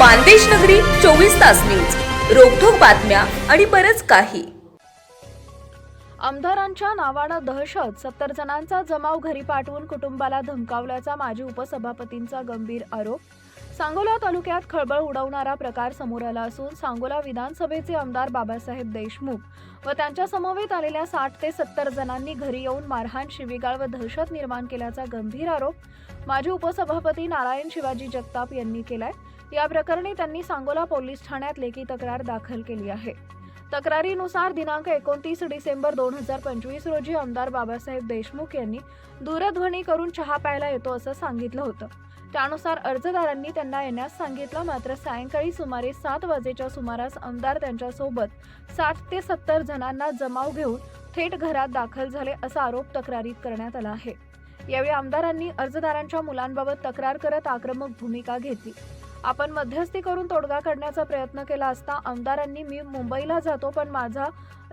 मानदेश नगरी चोवीस तास न्यूज. रोखोक बातम्या आणि बरच काही. आमदारांच्या नावानं दहशत सत्तर जणांचा जमाव घरी पाठवून कुटुंबाला धमकावल्याचा माजी उपसभापतींचा गंभीर आरोप सांगोला तालुक्यात खळबळ उडवणारा प्रकार समोर आला असून सांगोला विधानसभेचे आमदार बाबासाहेब देशमुख व त्यांच्या समवेत आलेल्या साठ ते सत्तर जणांनी घरी येऊन मारहाण शिवीगाळ व दहशत निर्माण केल्याचा गंभीर आरोप माजी उपसभापती नारायण शिवाजी जगताप यांनी केलाय. या प्रकरणी त्यांनी सांगोला पोलीस ठाण्यात लेखी तक्रार दाखल केली आहे. तक्रारीनुसार दिनांक एकोणतीस डिसेंबर दोन हजार पंचवीस रोजी आमदार बाबासाहेब देशमुख यांनी दूरध्वनी करून चहा प्यायला येतो असं सांगितलं होतं. त्यानुसार अर्जदारांनी त्यांना येण्यास सांगितलं. मात्र सायंकाळी सुमारे सात वाजेच्या सुमारास आमदार त्यांच्यासोबत साठ ते सत्तर जणांना जमाव घेऊन थेट घरात दाखल झाले असा आरोप तक्रारीत करण्यात आला आहे. यावेळी आमदारांनी अर्जदारांच्या मुलांबाबत तक्रार करत आक्रमक भूमिका घेतली. आपण मध्यस्थी करून तोडगा काढण्याचा प्रयत्न केला असता आमदारांनी मी मुंबईला जातो पण माझा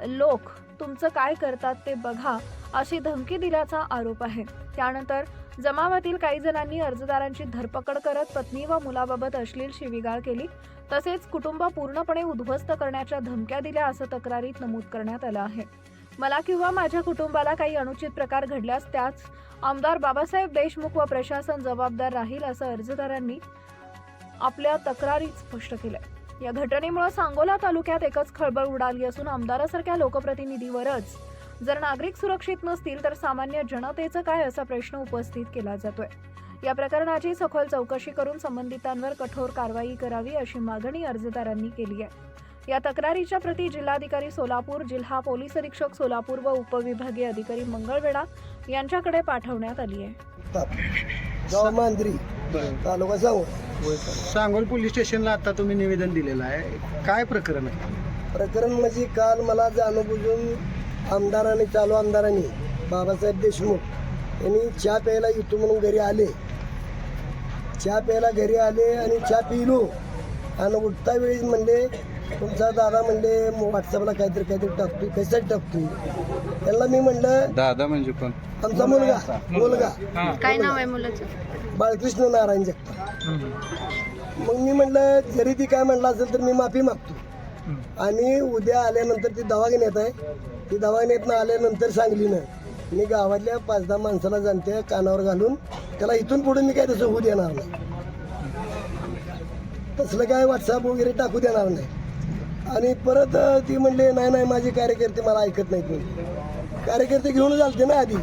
लोक तुमचं काय करतात ते बघा अशी धमकी दिल्याचा आरोप आहे. त्यानंतर जमावातील काही जणांनी अर्जदारांची धरपकड करत पत्नी व मुलाबाबत अश्लील शिवीगाळ केली. तसेच कुटुंब पूर्णपणे उद्ध्वस्त करण्याच्या धमक्या दिल्या असं तक्रारीत नमूद करण्यात आलं आहे. मला किंवा माझ्या कुटुंबाला काही अनुचित प्रकार घडल्यास त्याच आमदार बाबासाहेब देशमुख व प्रशासन जबाबदार राहील असं अर्जदारांनी आपल्या तक्रारीत स्पष्ट केलंय. या घटनेमुळे सांगोला तालुक्यात एकच खळबळ उडाली असून आमदारासारख्या लोकप्रतिनिधीवरच. जर नागरिक सुरक्षित नसतील तर सामान्य जनतेचं काय असा प्रश्न उपस्थित केला जातोय? या प्रकरणाची सखोल चौकशी करून संबंधितांवर कठोर कारवाई करावी अशी मागणी अर्जदारांनी केली आहे. या तक्रारीच्या प्रती जिल्हाधिकारी सोलापूर जिल्हा पोलीस अधीक्षक सोलापूर व उपविभागीय अधिकारी मंगळवेढा यांच्याकडे पाठवण्यात आली आहे. तालुका सांगू सांगोल पोलीस स्टेशनला आता तुम्ही निवेदन दिलेलं आहे. काय प्रकरण आहे? प्रकरण म्हणजे काल मला जाणून बुजून आमदारांनी चालू आमदारांनी बाबासाहेब देशमुख यांनी चहा प्यायला येतो म्हणून घरी आले. चहा प्यायला घरी आले आणि चहा पिलो. आणि उठता वेळी म्हणले तुमचा दादा म्हणले व्हॉट्सअपला काहीतरी काहीतरी टाकतोय कशासाठी टाकतोय. त्यांना मी म्हणलं दादा म्हणजे कोण? आमचा मुलगा मुलगा. काय नाव आहे मुलाचं? बाळकृष्ण नारायण जगताप. मग मी म्हणलं जरी ती काय म्हणलं असेल तर मी माफी मागतो. आणि उद्या आल्यानंतर ती दवाखान्यात आहे. ती दवाखान्यातनं आल्यानंतर सांगलीनं मी गावातल्या पाच दहा माणसाला जाणते कानावर घालून. त्याला इथून पुढे मी काय तसं होऊ देणार नाही. तसलं काय व्हॉट्सअप वगैरे टाकू देणार नाही. आणि परत ती म्हणले नाही नाही माझे कार्यकर्ते मला ऐकत नाहीत. म्हणून कार्यकर्ते घेऊन चालते ना आधी.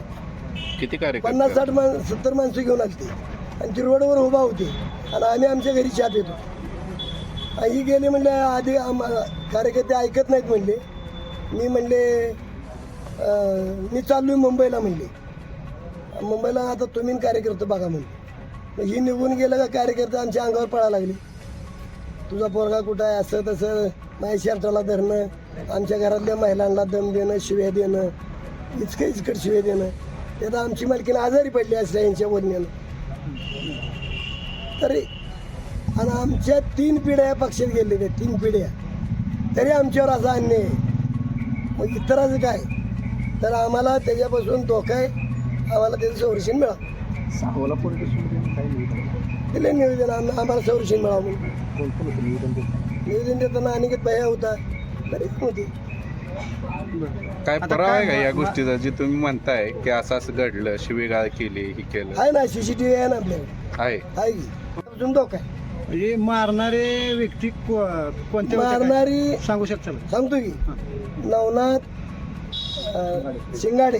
किती कार्यक्रम पन्नास साठ मान सत्तर माणसं घेऊन आलते. आणि ती रोडवर उभा होती. आणि आम्ही आमच्या घरी चहा आणि ही गेले म्हणले आधी आम कार्यकर्ते ऐकत नाहीत म्हणले. मी म्हणले अं, मी चाललोय मुंबईला म्हणले. मुंबईला आता तुम्ही कार्यकर्ते बघा म्हणले मग ही निघून गेलं का कार्यकर्ते आमच्या अंगावर पळायला लागले. तुझा पोरगा कुठं आहे? असं तसं माझ्या शर्टाला धरणं आमच्या घरातल्या महिलांना दम देणं शिव्या देणं इचकं इचकट शिव्या देणं. ते तर आमची मालकीनं आजारी पडली असल्या यांच्या बोलण्यानं तरी आणि आमच्या तीन पिढ्या या पक्षात गेलेल्या तीन पिढ्या. तरी आमच्यावर असा अन्याय आहे. मग इतराचं काय? तर आम्हाला त्याच्यापासून धोका आहे. आम्हाला त्याचं संरक्षण मिळावं. सांगोला दिले निवेदन आम- आम्हाला संरक्षण मिळावं कोणतं निवेदन निवेदन देताना अनिकेत भया होता तरी होती काय पुरावा आहे का या गोष्टीचा? जे तुम्ही म्हणताय की असं असं घडलं शिवीगाळ केली हे केलं. आहे ना सीसीटीव्ही आहे ना आपल्याकडे. आहे. आहे की? अजून धोका आहे म्हणजे मारणारे व्यक्ती को- कोणत्या होत्या काय? मारणारी सांगू शकताल सांगतो की. नवनाथ अं, शिंगाडे.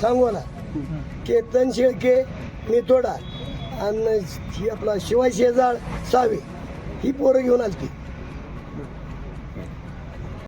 सांगोला केतन शेळके नितोडा. आणि ही आपला शिवाय शेजाळ सावे ही पोरं घेऊन आलती.